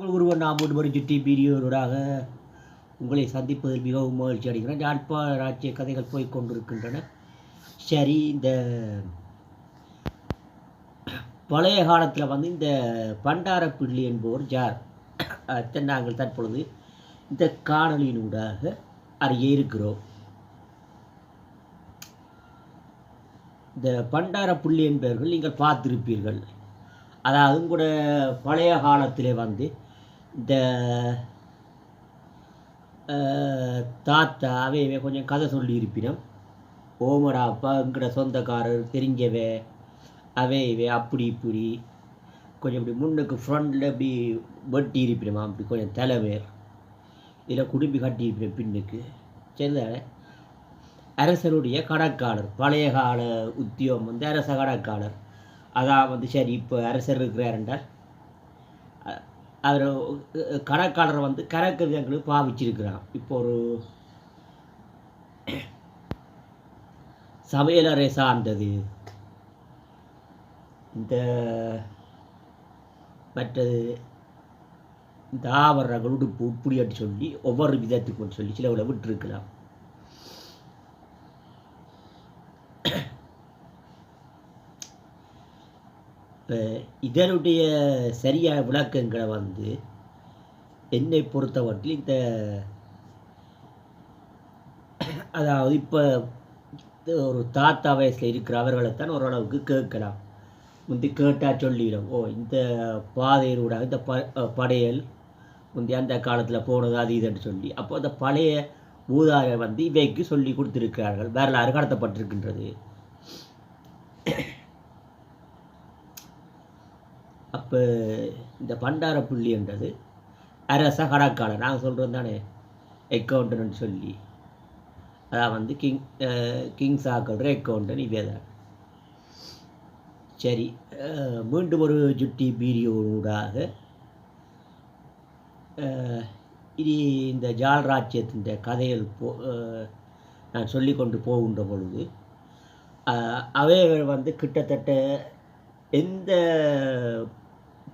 உங்கள் ஒருவர் நாம் ஒரு மணி சுற்றி வீடியோடாக உங்களை சந்திப்பதில் மிகவும் மகிழ்ச்சி அடைகிறேன். யாழ்ப்பா ராஜ்ய கதைகள் போய் கொண்டிருக்கின்றன. சரி இந்த பழைய காலத்தில் வந்து இந்த பண்டாரப்பிள்ளி என்பவர் ஜார். நாங்கள் தற்பொழுது இந்த காணொலியினூடாக அறிய இருக்கிறோம். இந்த பண்டாரப்புள்ளி என்பவர்கள் நீங்கள் பார்த்திருப்பீர்கள். அதாவது கூட பழைய காலத்தில் வந்து இந்த uh, தாத்தா அவையவே கொஞ்சம் கதை சொல்லி இருப்பினோம் ஓமடா அப்பா எங்கட சொந்தக்காரர் தெரிஞ்சவே அவையவே அப்படி இப்படி கொஞ்சம் இப்படி முன்னுக்கு ஃப்ரண்டில் இப்படி வெட்டி இருப்பினோமா அப்படி கொஞ்சம் தலைவேர் இதில் குடும்பி கட்டி இருப்பினோம் பின்னுக்கு. சரிதானே? அரசருடைய கணக்காளர் பழைய கால உத்தியோகம் வந்து அரச கணக்காளர் அதான் வந்து சரி இப்போ அரசர் இருக்கிறார் என்றால் அவர் கணக்காளரை வந்து கணக்கு பாவிச்சிருக்கிறான். இப்போ ஒரு சமையலறை சார்ந்தது. இந்த மற்றது இந்த ஆவரணங்கள் உடுப்பு உப்புடி அப்படி சொல்லி ஒவ்வொரு விதத்துக்கும் சொல்லி சில விட்டுருக்கலாம். இப்போ இதனுடைய சரியான விளக்கங்களை வந்து என்னை பொறுத்தவரையில் இந்த அதாவது இப்போ ஒரு தாத்தா வயசில் இருக்கிற அவர்களைத்தான் ஓரளவுக்கு கேட்கலாம். முந்தி கேட்டால் சொல்லிடும் ஓ இந்த பாதையிலூடாக இந்த ப படையல் முந்தி அந்த காலத்தில் போனது அது இதுன்னு சொல்லி. அப்போ அந்த பழைய ஊதாரை வந்து இவைக்கு சொல்லி கொடுத்துருக்கிறார்கள். வரலாறு கடத்தப்பட்டிருக்கின்றது. அப்போ இந்த பண்டார புள்ளின்றது அரச கணக்காளர். நாங்கள் சொல்கிறது தானே? அக்கௌண்டன்ட் சொல்லி. அதான் வந்து கிங் கிங்ஸ் ஆக்கல்ற அக்கௌண்டன் இவே தான் சரி மீண்டும் ஒரு ஜுட்டி பீரியோடாக இது இந்த ஜால் ராஜ்யத்தின் கதைகள் போ நான் சொல்லி கொண்டு போகின்ற பொழுது அவைகள் வந்து கிட்டத்தட்ட எந்த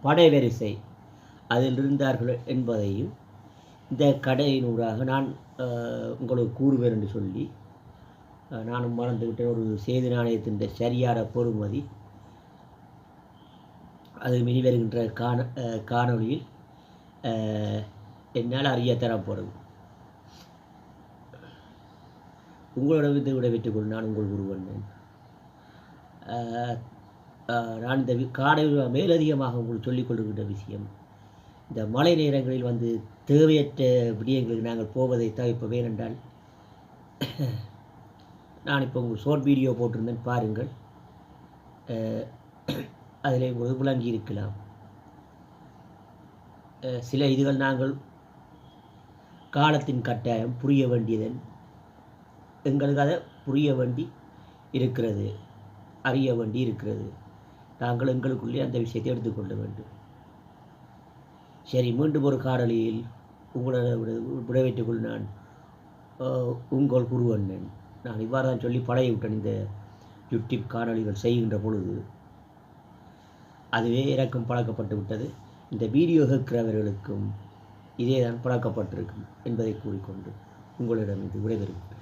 படைவரிசை அதில் இருந்தார்கள் என்பதையும் இந்த கடையினூடாக நான் உங்களுக்கு கூறுவேன் என்று சொல்லி நானும் மறந்துவிட்டேன். ஒரு செய்தி நாணயத்தின் சரியான பொறுமதி. அது மினி வருகின்ற காண காணொலியில் காணொளியில் என்னால் அறிய தரப்படும். உங்களோட இதை விடைபெற்றுக் கொண்டு நான் உங்கள் குருவன். நான் இந்த காடை மேலதிகமாக உங்களுக்கு சொல்லிக் கொள்கின்ற விஷயம். இந்த மழை நேரங்களில் வந்து தேவையற்ற விடயங்களுக்கு நாங்கள் போவதை தவிர்ப்போம் ஏனென்றால் நான் இப்போ உங்கள் ஷோர்ட் வீடியோ போட்டிருந்தேன் பாருங்கள். அதில் உங்களுக்கு விளங்கி இருக்கலாம். சில இதுகள் நாங்கள் காலத்தின் கட்டாயம் புரிய வேண்டியதன் எங்களுக்கு அதை புரிய வேண்டி இருக்கிறது அறிய வேண்டி இருக்கிறது. நாங்கள் எங்களுக்குள்ளே அந்த விஷயத்தை எடுத்துக்கொள்ள வேண்டும். சரி மீண்டும் ஒரு காணொளியில் உங்களோட விட- நான் உங்கள் குருவண்ணன் நான் இவ்வாறு தான் சொல்லி பழகி விட்டேன் இந்த யூடியூப் காணொளிகள் செய்கின்ற பொழுது. அதுவே எனக்கும் பழக்கப்பட்டு விட்டது. இந்த வீடியோ கேட்கிறவர்களுக்கும் இதே தான் பழக்கப்பட்டிருக்கும் என்பதை கூறிக்கொண்டு உங்களிடம் இது விடைபெறுகிறேன்.